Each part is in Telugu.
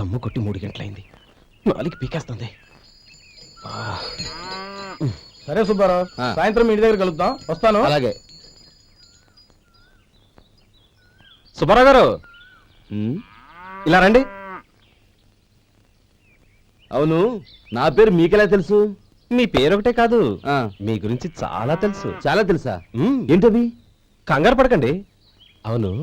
దమ్ము కొట్టి మూడు గంటలైంది. నాలుగు పీకేస్తుంది. ఆ, సరే సుబ్బారావు. సాయంత్రం మీ ఇంటి దగ్గర కలుద్దాం. వస్తాను. అలాగే. సుబ్బారావు గారు. ఇలా రండి. అవును నా పేరు మీకెలా తెలుసు? మీ పేరు ఒకటే కాదు. ఆ, మీ గురించి చాలా తెలుసు. చాలా తెలుసా. ఏంటది? కంగారు పడకండి. అవును.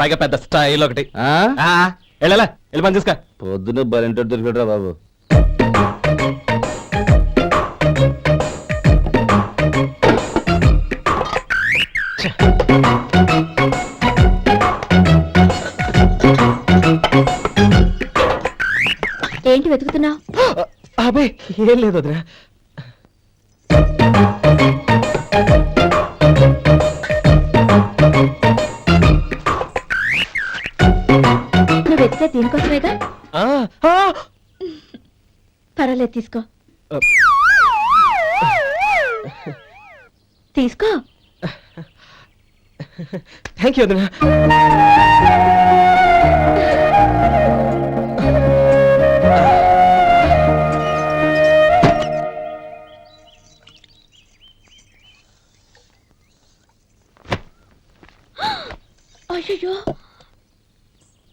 పైగా పెద్ద స్టైల్ ఒకటి. ఆ? ఆ, వెళ్ళలా? వెళ్ళి పని చూసుకో. పొద్దున బలింటో దొరికడరా బాబు. ఏంటి వెతుకుతున్నావు? అబే ఏం లేదు వదినా. వెతికే దీనికోసమేగా? పర్వాలేదు తీసుకో. తీసుకో. థ్యాంక్ యూ వదినా. అయ్యో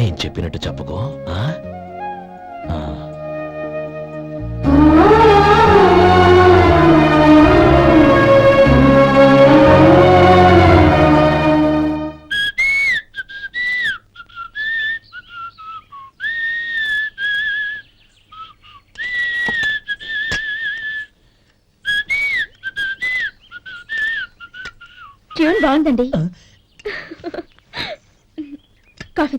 నేను చెప్పినట్టు చెప్పుకో. ట్యూన్ బాగుందండి కాఫీ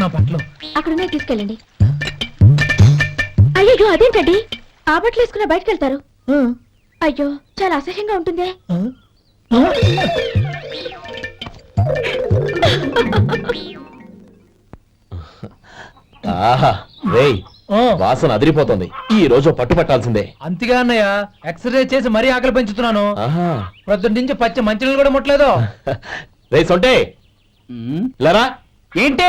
నా బట్టలు. అక్కడున్నాయి తీసుకెళ్ళండి. అయ్యో అదేంటండి? ఆ బట్టలు వేసుకున్న బయటకు వెళ్తారు అయ్యో చాలా అసహ్యంగా ఉంటుందే. ఆహా రేయ్ వాసన అదిరిపోతుంది. ఈ రోజు పట్టు పట్టాల్సిందే అంతిగా అన్నయ్య ఎక్సర్సైజ్ చేసి మరీ ఆకలి పెంచుతున్నాను. ఆహా. ప్రొద్దున నుంచి పచ్చి మంచినీళ్ళు కూడా ముట్టలేదు. రే సొంటే. లరా. ఏంటి?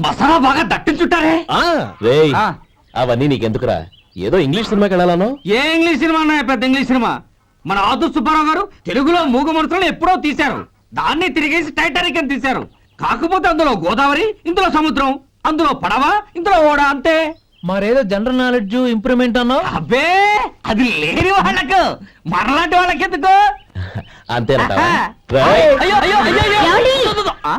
మసాలా బాగా దట్టించుంటారే? ఆ, రేయ్ ఆ. అవన్నీ నీకెందుకురా? ఏదో ఇంగ్లీష్ సినిమాకి వెళ్ళాలను? ఏ ఇంగ్లీష్ సినిమా అన్నా పెద్ద ఇంగ్లీష్ సినిమా? మన ఆదు సుబ్బారావు గారు తెలుగులో మూగమరుతులను ఎప్పుడో తీశారు. దాన్ని తిరిగేసి టైటానిక్ అని తీశారు. కాకపోతే అందులో గోదావరి ఇందులో సముద్రం అందులో పడవ ఇందులో ఓడ అంతే. మరేదో జనరల్ నాలెడ్జ్ ఇంప్రూవ్మెంట్ అన్నావు? అబ్బే అది లేని వాళ్ళకు. మనలాంటి వాళ్ళకి ఎందుకు అంతేనంటావా. రేయ్, అయ్యో అయ్యో అయ్యో అయ్యో. ఏమండి? ఆ?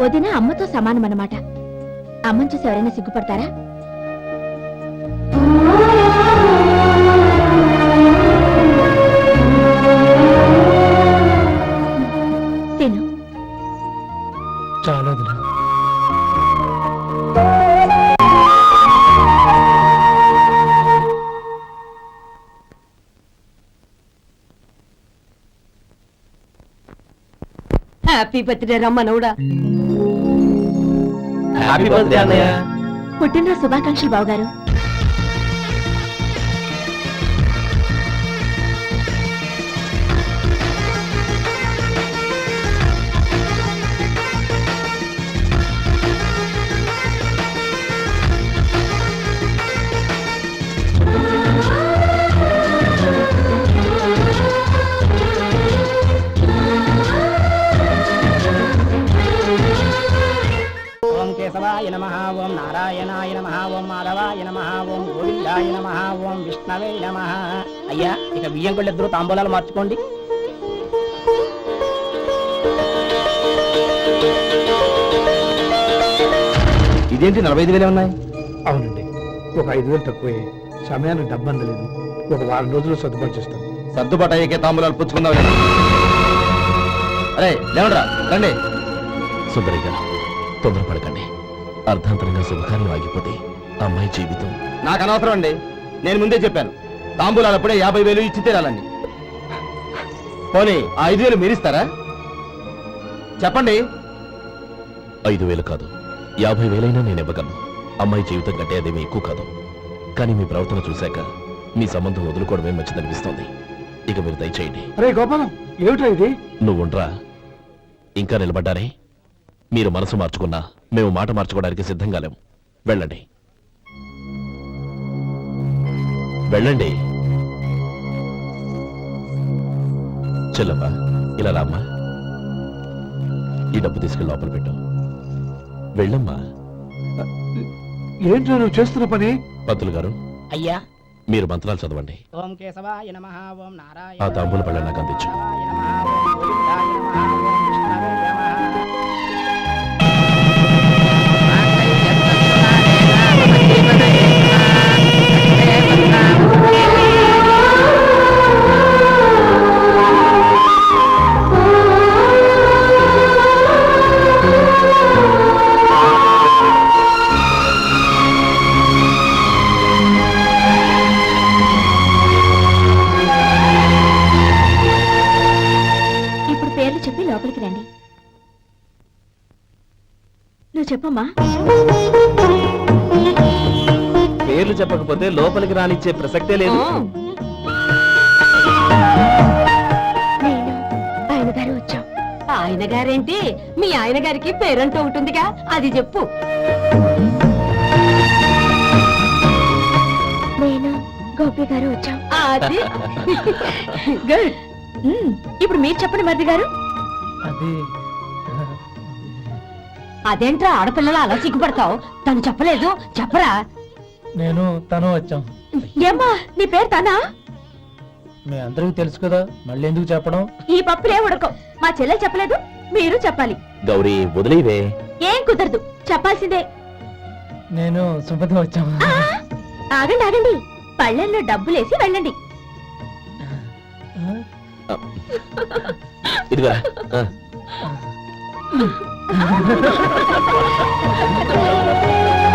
వదిన అమ్మతో సమానమన్నమాట. అమ్మని చూసి ఎవరైనా సిగ్గుపడతారా? హ్యాపీ బర్త్డే రమ్మనవుడా హ్యాపీ బర్త్డే అన్నయ్య పుట్టినరోజు శుభాకాంక్షలు బావగారు. నమ. అయ్యా ఇక బియ్యం కొళ్ళు ఇద్దరు తాంబూలాలు మార్చుకోండి. ఇదేంటి నలభై ఐదు వేలే ఉన్నాయి? అవునండి. ఒక ఐదు వేలు తక్కువే. సమయానికి డబ్బు అందలేదు ఒక వారం రోజుల్లో సర్దుబాటు చేస్తాను సర్దుబాటు అయ్యే తాంబూలాలు పుచ్చుకుందాం అరే లేవడరా రండి. సుందరి గారు తొందరపడకండి. అర్ధాంతరంగా శుభకార్యం ఆగిపోతే అమ్మాయి జీవితం. నాకు అనవసరం అండి. నేను ముందే చెప్పాను. తాంబూలాలు అప్పుడే యాభై వేలు ఇచ్చి తీరాలండి. పోనీ ఆ ఐదు వేలు మీరిస్తారా? చెప్పండి. ఐదు వేలు కాదు. యాభై వేలైనా నేను ఇవ్వగలను. అమ్మాయి జీవితం కంటే అదేమీ ఎక్కువ కాదు. కానీ మీ ప్రవర్తన చూశాక మీ సంబంధం వదులుకోవడమే మంచిదనిపిస్తోంది. ఇక మీరు దయచేయండి. అరే గోపాలం ఏమిటా ఇది? నువ్వుండ్రా. ఇంకా నిలబడ్డారే? మీరు మనసు మార్చుకున్నా మేము మాట మార్చుకోవడానికి సిద్ధంగా లేము. వెళ్ళండి. వెళ్ళండి. చెల్లమ్మా ఇలా రామ్మా. ఈ డబ్బు తీసుకెళ్ళి లోపల పెట్టు. వెళ్ళమ్మా. ఏంటో నువ్వు చేస్తున్న పని? పంతులు గారు అయ్యా. మీరు మంత్రాలు చదవండి. ఓం కేశవాయ నమ ఓం నారాయణ ఆ తాంబూల పళ్ళ నాకు అందించు చెప్పకపోతే లోపలికి రానిచ్చే ప్రసక్తే లేదు. ఆయన గారేంటి? మీ ఆయన గారికి పేరంటూ ఉంటుందిగా. అది చెప్పు. నేను? గోపి గారు వచ్చాం. అది. గుడ్ మ్మ్. ఇప్పుడు మీరు చెప్పండి మరిది గారు. అది. అదేంట్రా ఆడపిల్లలు అలా సిగ్గుపడతావు తను చెప్పలేదు. చెప్పరా? నేను తను వచ్చాం. ఏమ్మా నీ పేరు తనా? మీ అందరికీ తెలుసు కదా మళ్ళీ ఎందుకు చెప్పడం? ఈ పప్పులే ఉడకం మా చెల్లెలు చెప్పలేదు మీరు చెప్పాలి. గౌరీ వదిలేవే. ఏం కుదరదు చెప్పాల్సిందే. నేను సుమతి వచ్చాం ఆ, ఆగండి ఆగండి. పళ్ళెల్లో డబ్బులేసి వెళ్ళండి. ఇదిగా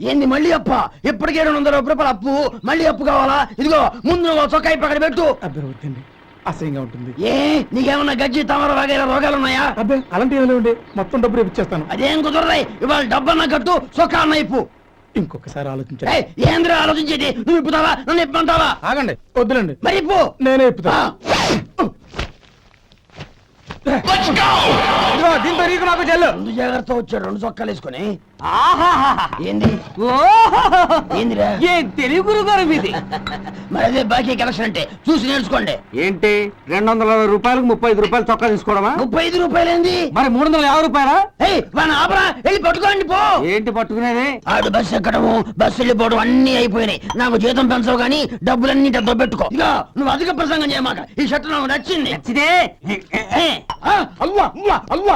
ఏంది మళ్ళీ అప్ప? ఇప్పటికే రెండు వందల రూపాయల అప్పు. మళ్ళీ అప్పు కావాలా? ఇదిగో ముందు నువ్వు ఆ చొక్కా పక్కన పెట్టు. అబ్బే వద్దండి. అసహ్యంగా ఉంటుంది. ఏ? నీకేమన్నా గజ్జి తమర వగైరా రోగాలు ఉన్నాయా అబ్బే అలాంటి ఏమైనా ఉండే మొత్తం డబ్బు రేపు ఇచ్చేస్తాను. అదేం కుదరదాయి ఇవాళ డబ్బన్నా కట్టు చొక్కా అన్న ఇప్పు. ఇంకొకసారి ఆలోచించండి. ఏందిరా ఆలోచించేది? నువ్వు ఇప్పుతావా? నన్ను ఇప్పమంటావా? ఆగండి వద్దులండి. మరి ఇప్పు నేనే ఇప్పుతా. దీంతో నీకు నాకు చెల్లు రెండు జాగ్రత్త వచ్చాడు రెండు చొక్కాలు వేసుకొని. ఏంది. ఏందిరా? ఏ తెలుగు గురుగారు మీది? మరి అదే బాకీ కలెక్షన్ అంటే చూసి నేర్చుకోండి. ఏంటి? రెండు వందల అరవై రూపాయలకు ముప్పై ఐదు రూపాయలు చొక్కా తీసుకోవడమా? ముప్పై ఐదు రూపాయలు ఏంది మరి మూడు వందల యాభై రూపాయలా? ఏయ్ వాడిని ఆపరా వెళ్ళి పట్టుకోండి పో. ఏంటి పట్టుకునేది? ఆడు బస్సు ఎక్కడము బస్సు వెళ్ళిపోవడం అన్ని అయిపోయినాయి. నాకు జీతం పెంచవు కానీ డబ్బులన్నీ డబ్బు పెట్టుకో. ఇక నువ్వు అధిక ప్రసంగం చేయమాక ఈ షర్ట్ నాకు నచ్చింది. నచ్చితే అల్వా అల్వా ఛీ,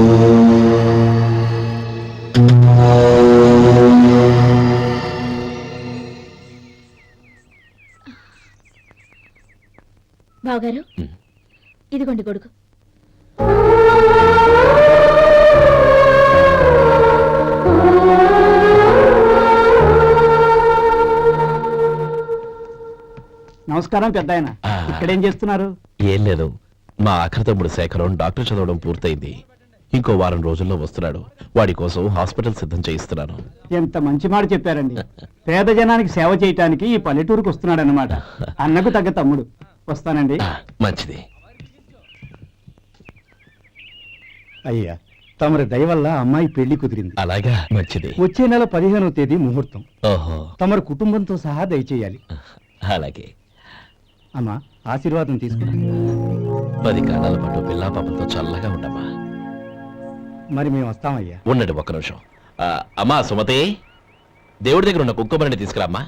ఇదిగోండి గొడుగు నమస్కారం పెద్ద ఆయన ఆ. ఇక్కడేం చేస్తున్నారు? ఏం లేదు. మా ఆఖరి తమ్ముడు శేఖరం డాక్టర్ చదవడం పూర్తయింది. ఇంకో వారం రోజుల్లో వస్తున్నాడు. వాడి కోసం హాస్పిటల్ సిద్ధం చేయిస్తున్నాను. ఎంత మంచి మాట చెప్పారండి. పేద జనానికి సేవ చేయటానికి ఈ పల్లెటూరుకు వస్తున్నాడు అనమాట అన్నకు తగ్గ తమ్ముడు. వస్తానండి. మంచిది. అయ్యా తమరి దయ వల్ల అమ్మాయి పెళ్ళి కుదిరింది. అలాగా? మంచిది. వచ్చే నెల పదిహేనవ తేదీ ముహూర్తం. ఓహో. తమరి కుటుంబంతో సహా దయచేయాలి. అలాగే. అమ్మా ఆశీర్వాదం తీసుకున్నా పది కాలాల పాటు పిల్లా పాపలతో చల్లగా ఉండమ్మా. మరి మేము వస్తామయ్యా. ఉండండి ఒక్క నిమిషం. ఆ, అమ్మా సుమతి దేవుడి దగ్గర ఉన్న కుక్కమరిని తీసుకురామ్మా.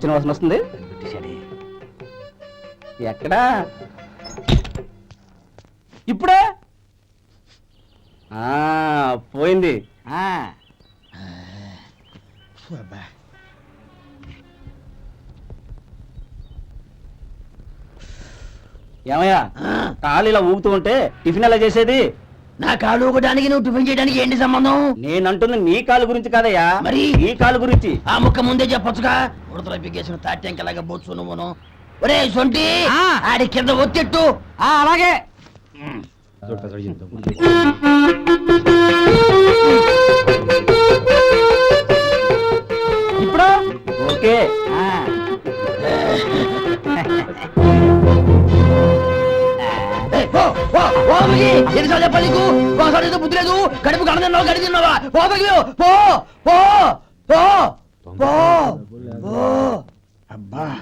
తెచ్చిన వాసన వస్తుంది ఎక్కడా? ఇప్పుడే? ఆ, పోయింది. ఆ. ఏమయ్యా? కాలు ఇలా ఊగుతూ ఉంటే టిఫిన్ ఎలా చేసేది? నా కాలు ఊగడానికి నువ్వు టిఫిన్ చేయడానికి ఏంటి సంబంధం? నేనంటుంది నీ కాలు గురించి కాదయ్యా. మరి? నీ కాలు గురించి. ఆ ముక్క ముందే చెప్పొచ్చుగా? ఉడతలో పిగేసిన తాట్యంకలాగా బొచ్చు నువ్వును. ఒరే సొంటి ఆ. ఆడి కింద ఒత్తిట్టు. అలాగే. ఇప్పుడు? ఓకే. ఎన్నిసార్లు చెప్పాలి నీకు? ఒకసారి అయితే బుద్ధి లేదు. కడుపు గడ తిన్నావా గడి తిన్నావా? పో పగిలేవు పో పో పో పో. అబ్బా.